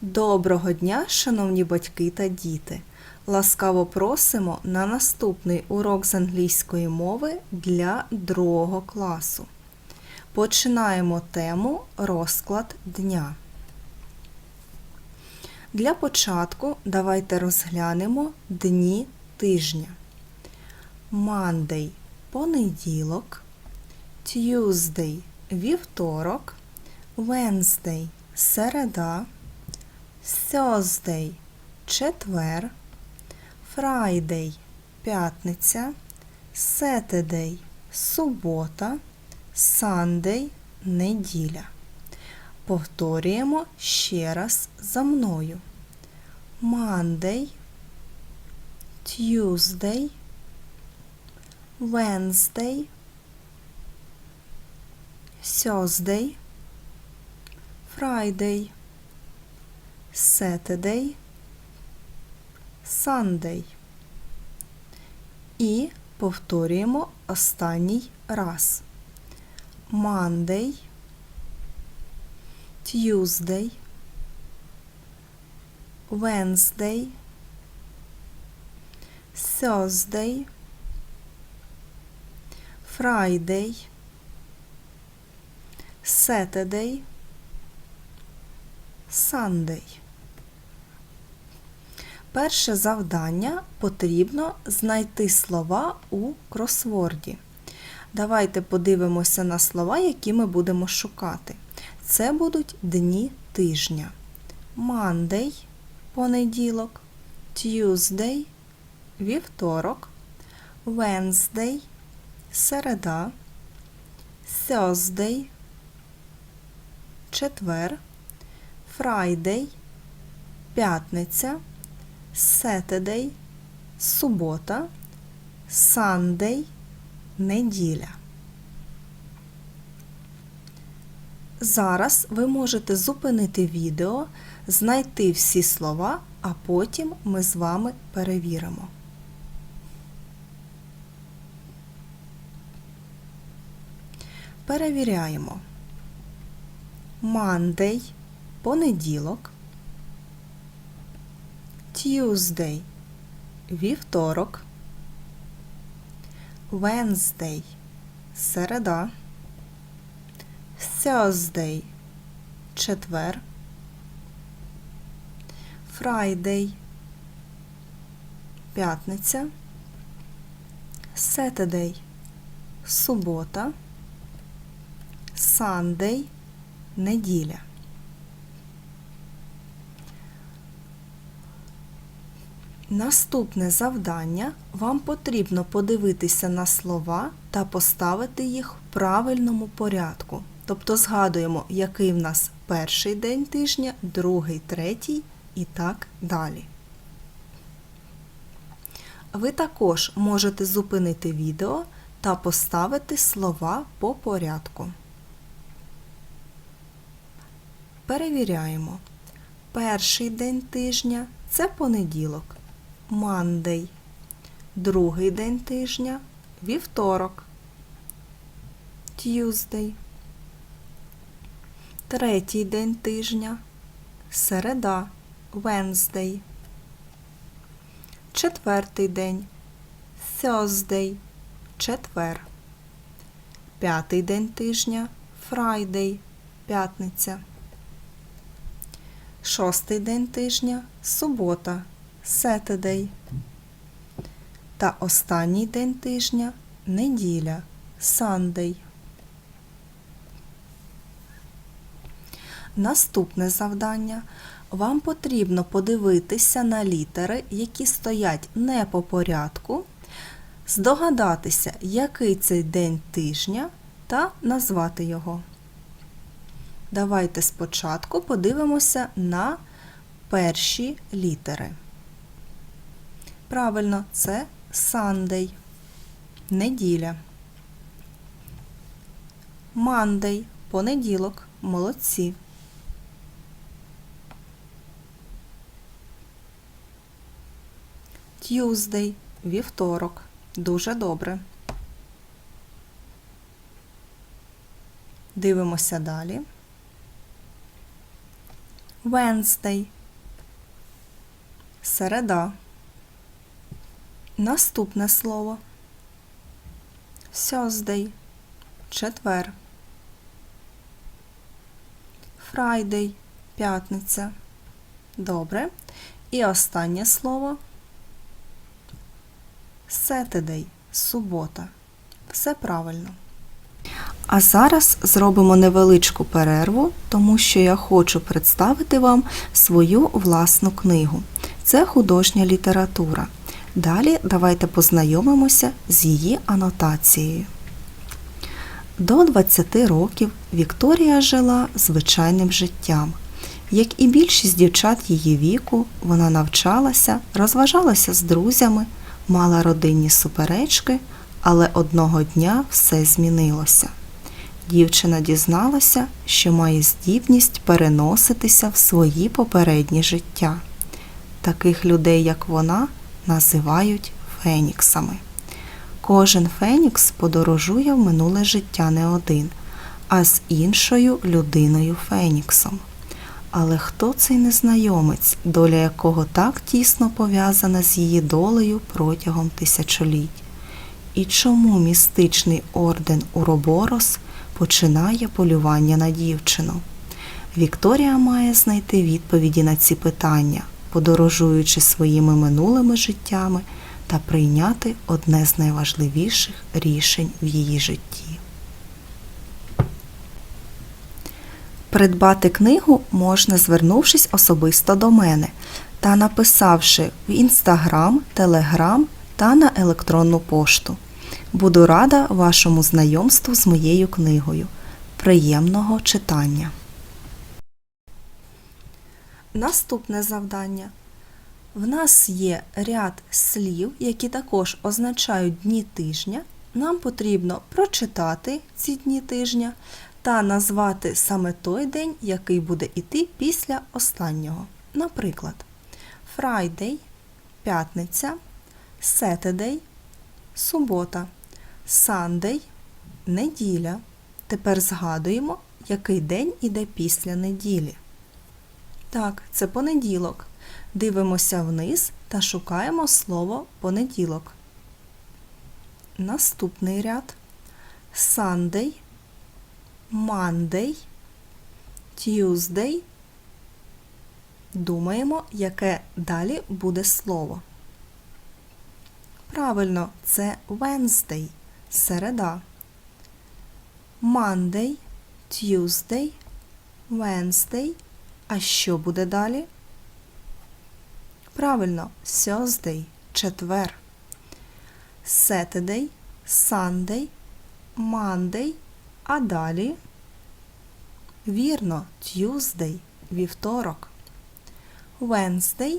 Доброго дня, шановні батьки та діти! Ласкаво просимо на наступний урок з англійської мови для другого класу. Починаємо тему розклад дня. Для початку давайте розглянемо дні тижня. Monday – понеділок, Tuesday – вівторок, Wednesday – середа, Thursday – четвер, Friday – п'ятниця, Saturday – субота, Sunday – неділя. Повторюємо ще раз за мною. Monday, Tuesday, Wednesday, Thursday, Friday, Saturday, Sunday. І повторюємо останній раз. Monday, Tuesday, Wednesday, Thursday, Friday, Saturday, Sunday. Перше завдання потрібно знайти слова у кросворді. Давайте подивимося на слова, які ми будемо шукати. Це будуть дні тижня. Monday – понеділок, Tuesday – вівторок, Wednesday – середа, Thursday – четвер, Friday – п'ятниця, Saturday – субота, Sunday – неділя. Зараз ви можете зупинити відео, знайти всі слова, а потім ми з вами перевіримо. Перевіряємо. Monday – понеділок. Tuesday – вівторок. Wednesday – середа. Thursday – четвер. Friday – п'ятниця. Saturday – субота. Sunday – неділя. Наступне завдання вам потрібно подивитися на слова та поставити їх в правильному порядку. Тобто згадуємо, який в нас перший день тижня, другий, третій і так далі. Ви також можете зупинити відео та поставити слова по порядку. Перевіряємо. Перший день тижня це понеділок. Monday. Другий день тижня вівторок. Tuesday. Третій день тижня середа. Wednesday. Четвертий день Thursday. Четвер. П'ятий день тижня Friday. П'ятниця. Шостий день тижня субота. Saturday. Та останній день тижня неділя Sunday. Наступне завдання. Вам потрібно подивитися на літери, які стоять не по порядку, здогадатися, який цей день тижня, та назвати його. Давайте спочатку подивимося на перші літери. Правильно, це Sunday. Неділя. Monday – понеділок. Молодці. Tuesday – вівторок. Дуже добре. Дивимося далі. Wednesday. Середа. Наступне слово. Thursday. Четвер. Friday. П'ятниця. Добре. І останнє слово. Saturday. Субота. Все правильно. А зараз зробимо невеличку перерву, тому що я хочу представити вам свою власну книгу. Це художня література. Далі давайте познайомимося з її анотацією. До 20 років Вікторія жила звичайним життям. Як і більшість дівчат її віку, вона навчалася, розважалася з друзями, мала родинні суперечки, але одного дня все змінилося. Дівчина дізналася, що має здібність переноситися в свої попередні життя. Таких людей, як вона, називають феніксами. Кожен фенікс подорожує в минуле життя не один, а з іншою людиною Феніксом. Але хто цей незнайомець, доля якого так тісно пов'язана з її долею протягом тисячоліть? І чому містичний орден Уроборос починає полювання на дівчину? Вікторія має знайти відповіді на ці питання, подорожуючи своїми минулими життями та прийняти одне з найважливіших рішень в її житті. Придбати книгу можна, звернувшись особисто до мене та написавши в Інстаграм, Телеграм та на електронну пошту. Буду рада вашому знайомству з моєю книгою. Приємного читання. Наступне завдання. В нас є ряд слів, які також означають дні тижня. Нам потрібно прочитати ці дні тижня та назвати саме той день, який буде йти після останнього. Наприклад, Friday – п'ятниця, Saturday – субота, Sunday – неділя. Тепер згадуємо, який день іде після неділі. Так, це понеділок. Дивимося вниз та шукаємо слово понеділок. Наступний ряд Sunday, Monday, Tuesday. Думаємо, яке далі буде слово. Правильно, це Wednesday, середа. Monday, Tuesday, Wednesday. А що буде далі? Правильно, Thursday – четвер. Saturday, Sunday, Monday, а далі вірно, Tuesday – вівторок. Wednesday,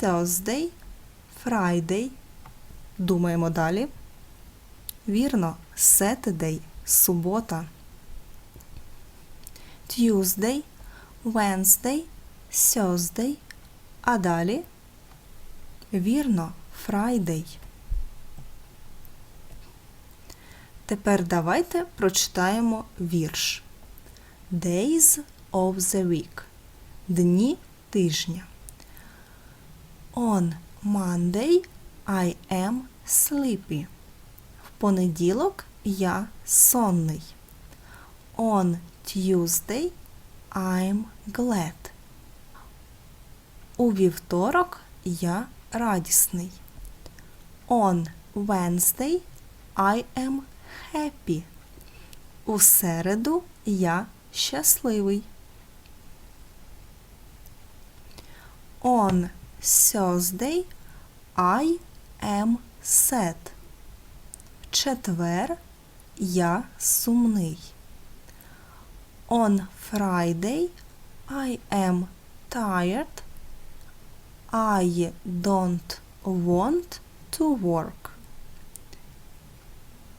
Thursday, Friday. Думаємо далі. Вірно, Saturday – субота. Tuesday, Wednesday, Thursday, а далі вірно Friday. Тепер давайте прочитаємо вірш. Days of the week. Дні тижня. On Monday I am sleepy. В понеділок я сонний. On Tuesday I'm glad. У вівторок я радісний. On Wednesday I am happy. У середу я щасливий. On Thursday I am sad. В четвер я сумний. On Friday I am tired. I don't want to work.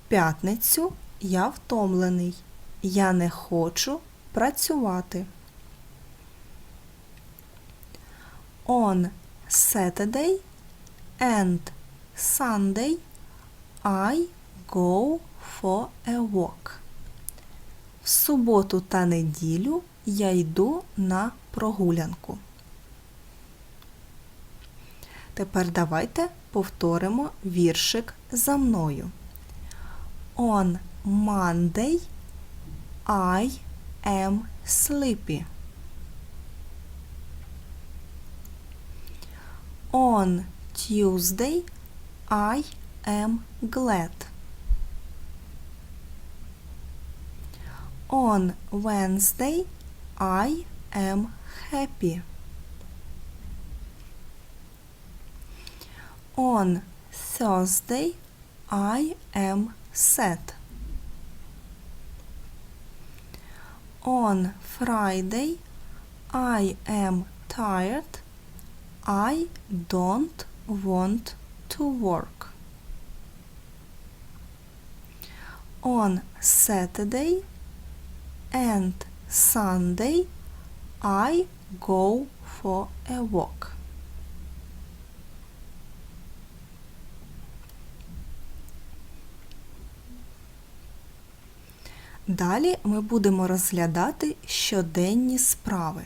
П'ятницю я втомлений. Я не хочу працювати. On Saturday and Sunday I go for a walk. В суботу та неділю Я йду на прогулянку. Тепер давайте повторимо віршик за мною. On Monday I am sleepy. On Tuesday I am glad. On Wednesday I am happy. On Thursday I am sad. On Friday I am tired. I don't want to work. On Saturday and Sunday I go for a walk. Далі ми будемо розглядати щоденні справи.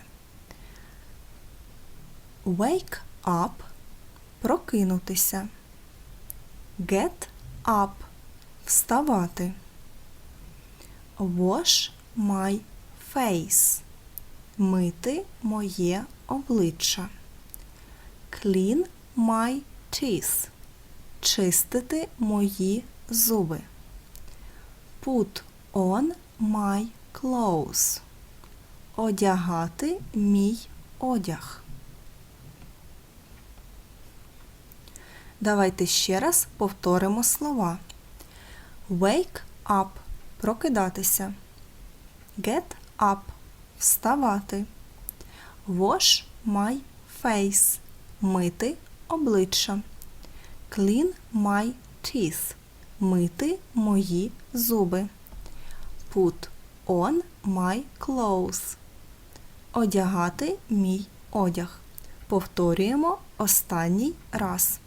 Wake up прокинутися. Get up вставати. Wash my face мити моє обличчя. Clean my teeth чистити мої зуби. Put on my clothes одягати мій одяг. Давайте ще раз повторимо слова. Wake up прокидатися. Get up вставати. Wash my face мити обличчя. Clean my teeth мити мої зуби. Put on my clothes одягати мій одяг. Повторюємо останній раз.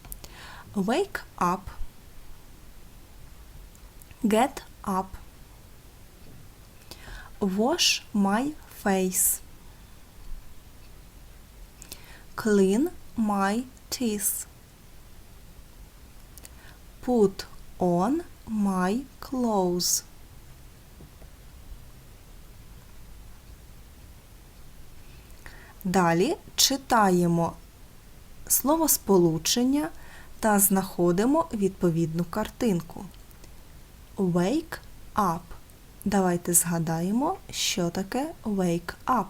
Wake up. Get up. Wash my face. Clean my teeth. Put on my clothes. Далі читаємо словосполучення та знаходимо відповідну картинку. Wake up. Давайте згадаємо, що таке wake up.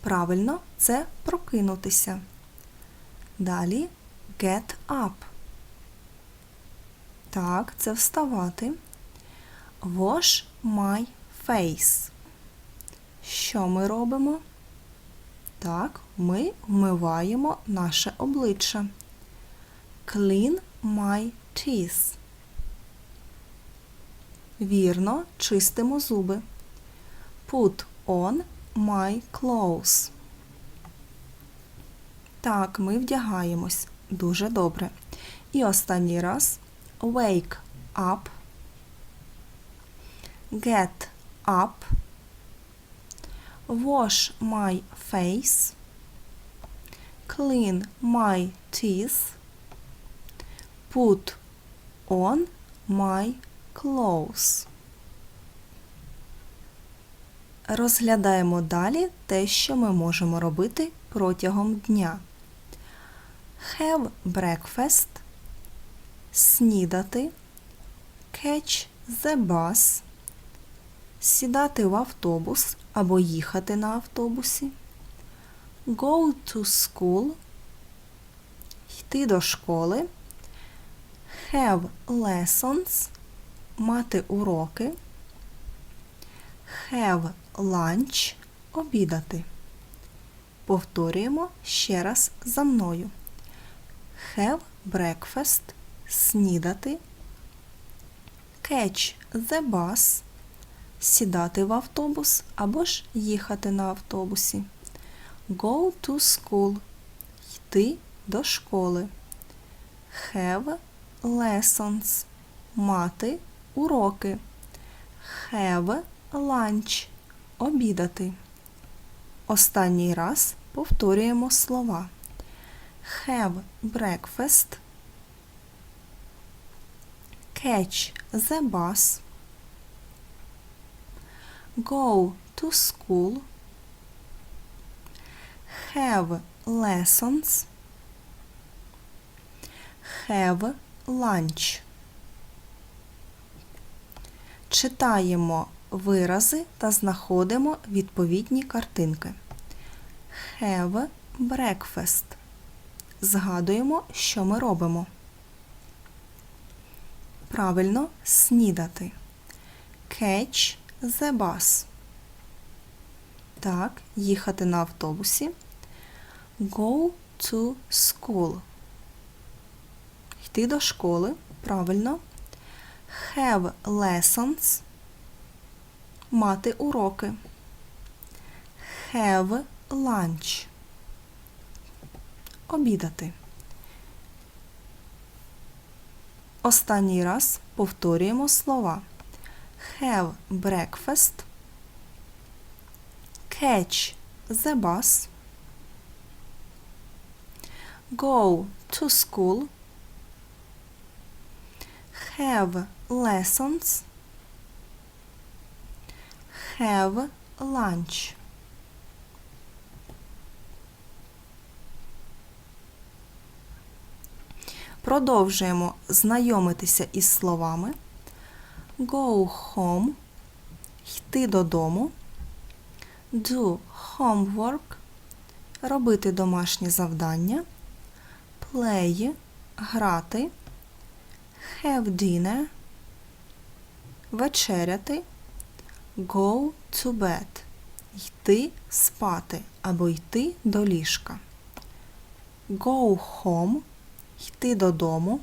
Правильно, це прокинутися. Далі get up. Так, це вставати. Wash my face. Що ми робимо? Так, ми вмиваємо наше обличчя. Clean my teeth. Вірно, чистимо зуби. Put on my clothes. Так, ми вдягаємось. Дуже добре. І останній раз. Wake up. Get up. Wash my face. Clean my teeth. Put on my clothes. Розглядаємо далі те, що ми можемо робити протягом дня. Have breakfast. Снідати. Catch the bus. Сідати в автобус або їхати на автобусі. Go to school. Йти до школи. Have lessons. Мати уроки. Have lunch. Обідати. Повторюємо ще раз за мною. Have breakfast. Снідати. Catch the bus. Сідати в автобус або ж їхати на автобусі. Go to school. Йти до школи. Have lessons. Мати уроки. Have lunch. обідати. Останній раз повторюємо слова. Have breakfast. Catch the bus. Go to school. Have lessons. Have lunch. Читаємо вирази та знаходимо відповідні картинки. Have breakfast. Згадуємо, що ми робимо. Правильно снідати. Catch the bus. Так, їхати на автобусі. Go to school. Йти до школи. Правильно. Have lessons. Мати уроки. Have lunch. Обідати. Останній раз повторюємо слова. Have breakfast. Catch the bus. Go to school. Have lessons. Have lunch. Продовжуємо знайомитися із словами. Go home, йти додому, do homework, робити домашні завдання, play, грати, have dinner, вечеряти, go to bed, йти спати або йти до ліжка. Go home – йти додому,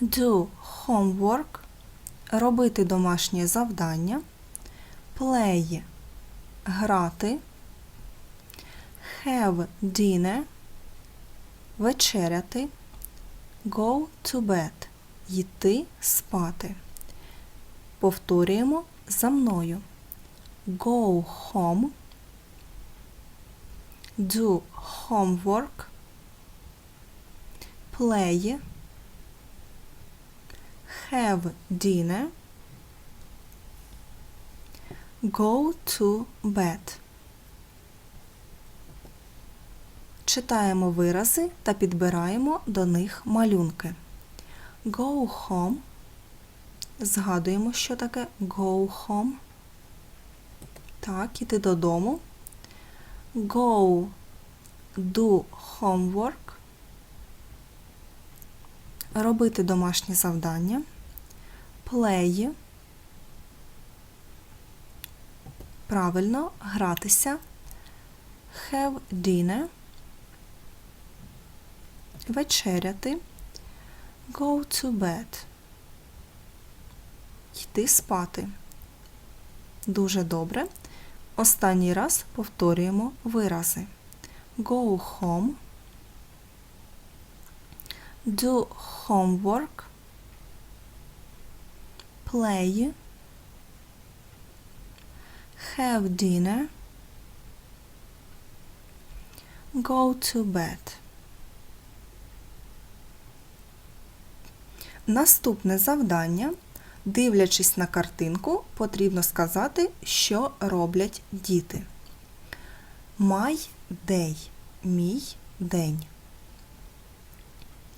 do homework, робити домашнє завдання, play грати, have dinner, вечеряти, go to bed, йти спати. Повторюємо за мною. Go home, do homework, play, have dinner, go to bed. Читаємо вирази та підбираємо до них малюнки. Go home. Згадуємо, що таке go home. Так, іти додому. Go do homework робити домашні завдання, play, правильно гратися, have dinner, вечеряти, go to bed, йти спати. Дуже добре. Останній раз повторюємо вирази. Go home do homework, play, have dinner, go to bed. Наступне завдання, дивлячись на картинку, потрібно сказати, що роблять діти. My day – мій день.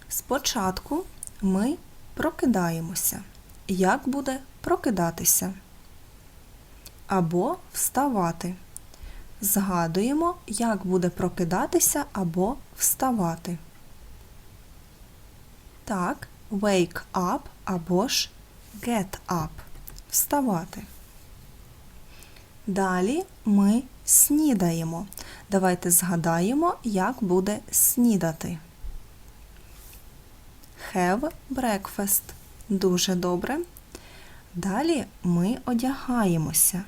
Спочатку ми прокидаємося. Як буде прокидатися? Або вставати. Згадуємо, як буде прокидатися або вставати. Так, wake up або ж get up. Вставати. Далі ми снідаємо. Давайте згадаємо, як буде снідати have breakfast. Дуже добре. Далі ми одягаємося.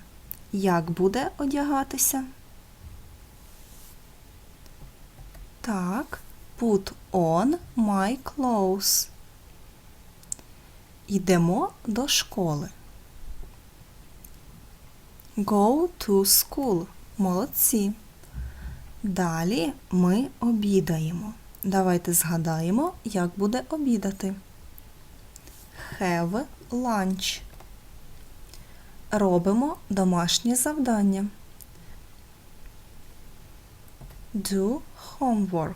Як буде одягатися? Так, put on my clothes. Йдемо до школи. Go to school. Молодці. Далі ми обідаємо. Давайте згадаємо, як буде обідати. Have lunch. Робимо домашнє завдання. Do homework.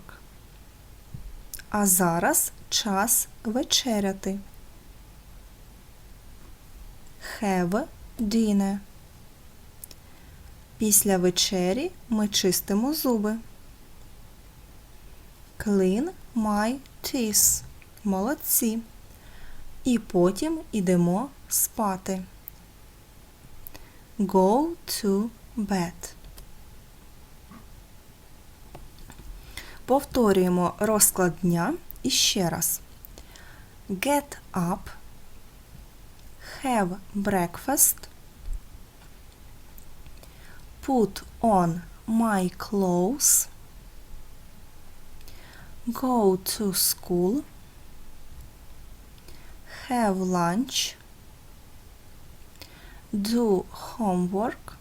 А зараз час вечеряти. Have dinner. Після вечері ми чистимо зуби. Clean my teeth. Молодці. І потім ідемо спати. Go to bed. Повторюємо розклад дня іще раз. Get up. Have breakfast. Put on my clothes. Go to school. Have lunch. Do homework.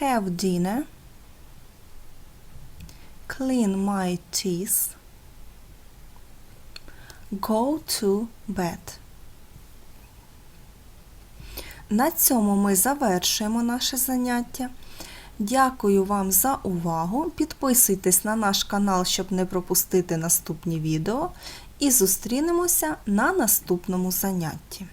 Have dinner. Clean my teeth. Go to bed. На цьому ми завершуємо наше заняття. Дякую вам за увагу. Підписуйтесь на наш канал, щоб не пропустити наступні відео. І зустрінемося на наступному занятті.